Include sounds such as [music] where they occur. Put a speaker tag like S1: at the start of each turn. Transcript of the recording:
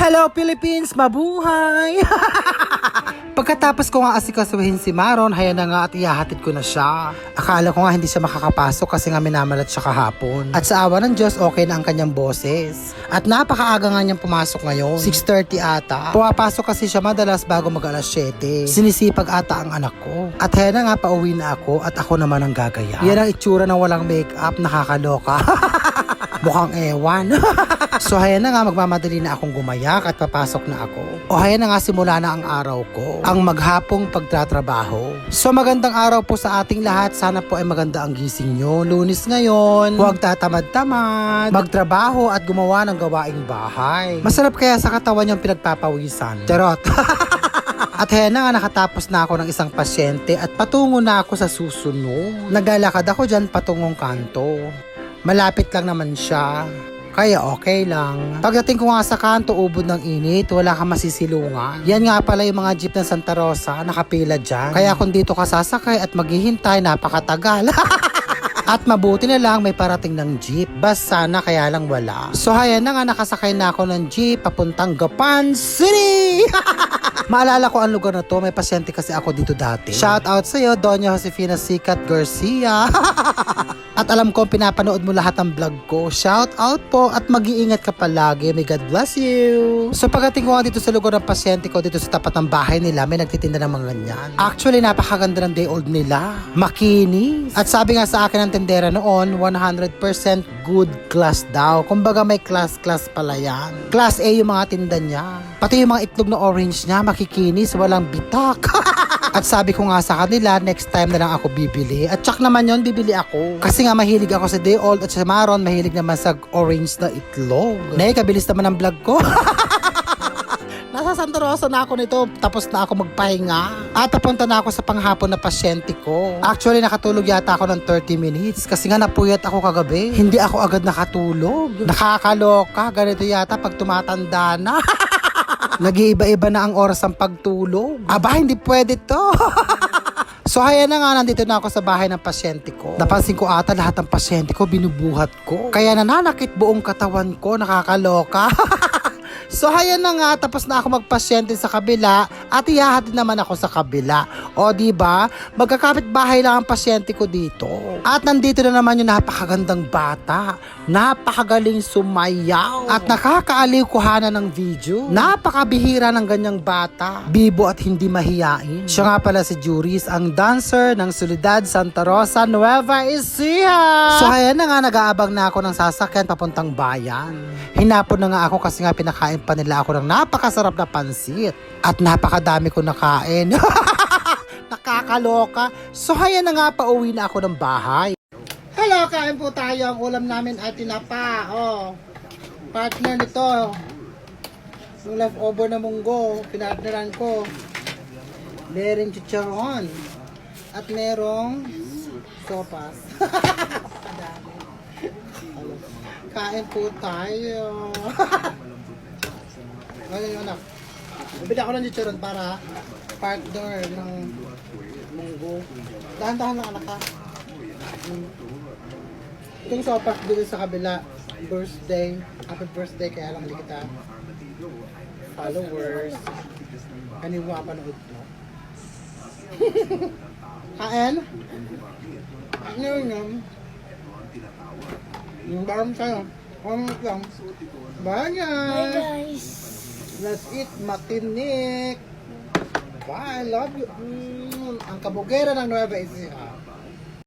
S1: Hello Philippines! Mabuhay! [laughs] Pagkatapos ko nga asikasuhin si Maron, haya na nga at ihahatid ko na siya. Akala ko nga hindi siya makakapasok kasi nga minamalat siya kahapon. At sa awa ng Diyos, okay na ang kanyang boses. At napakaaga nga niyang pumasok ngayon. 6.30 ata. Pumapasok kasi siya madalas bago mag alas 7. Sinisipag ata ang anak ko. At haya na nga pauwi na ako at ako naman ang gagaya. Yan ang itsura ng walang makeup, nakakaloka. [laughs] Mukhang ewan. [laughs] so haya na nga magmamadali na akong gumayak at papasok na ako. O haya na nga simula na ang araw ko. Ang maghapong pagtatrabaho. So magandang araw po sa ating lahat. Sana po ay maganda ang gising nyo. Lunis ngayon. Huwag tatamad-tamad. Magtrabaho at gumawa ng gawaing bahay. Masarap kaya sa katawan yung pinagpapawisan. Charot. [laughs] At haya na nga nakatapos na ako ng isang pasyente at patungo na ako sa susunod. Naglalakad ako dyan patungong kanto. Malapit lang naman siya. Kaya okay lang. Pagdating ko nga sa kanto, ubod ng init, wala kang masisilungan. Yan nga pala yung mga jeep ng Santa Rosa, nakapila dyan. Kaya kung dito ka sasakay at maghihintay, napakatagal. [laughs] At mabuti na lang may parating ng jeep. Bas sana kaya lang wala. So hayan na nga nakasakay na ako ng jeep papuntang Gapan City! [laughs] Maalala ko ang lugar na to, may pasyente kasi ako dito dati. Shout out sa iyo, Doña Josefina Sikat Garcia. [laughs] at alam ko pinapanood mo lahat ng vlog ko. Shout out po at mag-iingat ka palagi. May God bless you. So pagdating ko dito sa lugar ng pasyente ko dito sa tapat ng bahay nila, may nagtitinda ng mga ganyan. Actually, napakaganda ng day old nila. Makinis. At sabi nga sa akin ng tendera noon, 100% good class daw. Kumbaga may class-class pala yan. Class A yung mga tinda niya. Pati yung mga itlog na orange niya, makikinis, walang bitak. [laughs] At sabi ko nga sa kanila, next time na lang ako bibili. At tsak naman yon bibili ako. Kasi nga mahilig ako sa day old at sa maron, mahilig naman sa orange na itlog. Nay, kabilis naman ang vlog ko. [laughs] Nasa Santa Rosa na ako nito, tapos na ako magpahinga. At napunta na ako sa panghapon na pasyente ko. Actually, nakatulog yata ako ng 30 minutes kasi nga napuyat ako kagabi. Hindi ako agad nakatulog. Nakakaloka, ganito yata pag tumatanda na. [laughs] Nag-iiba-iba na ang oras ng pagtulog. Aba, hindi pwede to. [laughs] So haya na nga, nandito na ako sa bahay ng pasyente ko. Napansin ko ata lahat ng pasyente ko, binubuhat ko. Kaya nananakit buong katawan ko, nakakaloka. [laughs] so haya na nga, tapos na ako magpasyente sa kabila at ihahatid naman ako sa kabila. O di ba? Magkakapit bahay lang ang pasyente ko dito. At nandito na naman yung napakagandang bata. Napakagaling sumayaw. At nakakaaliw kuhanan ng video. Napakabihira ng ganyang bata. Bibo at hindi mahiyain. Siya nga pala si Juris, ang dancer ng Solidad Santa Rosa, Nueva Ecija. So ayan na nga, nag-aabang na ako ng sasakyan papuntang bayan. Hinapon na nga ako kasi nga pinakain pa nila ako ng napakasarap na pansit. At napakadami ko nakain. [laughs] Nakakaloka. So haya na nga, pauwi na ako ng bahay. Hello, kain po tayo. Ang ulam namin ay tinapa. Oh. Partner nito. Yung leftover na munggo, pinartneran ko. Merong chicharon. At merong sopas. [laughs] Kain po tayo. [laughs] Ano yung? Bibili ako ng chicharon para partner ng munggo. Dahan-dahan lang anak ha. Mm. Itong sopas dito sa kabila. Birthday. Happy birthday kaya lang hindi kita followers. Kaniwa panood mo. [laughs] Kain? Ano yun? Yung baram sa'yo. Comment lang. Bye guys!
S2: Hi guys!
S1: Let's eat matinik. Bye, love you. Mm, ang kabugera ng Nueva Ecija.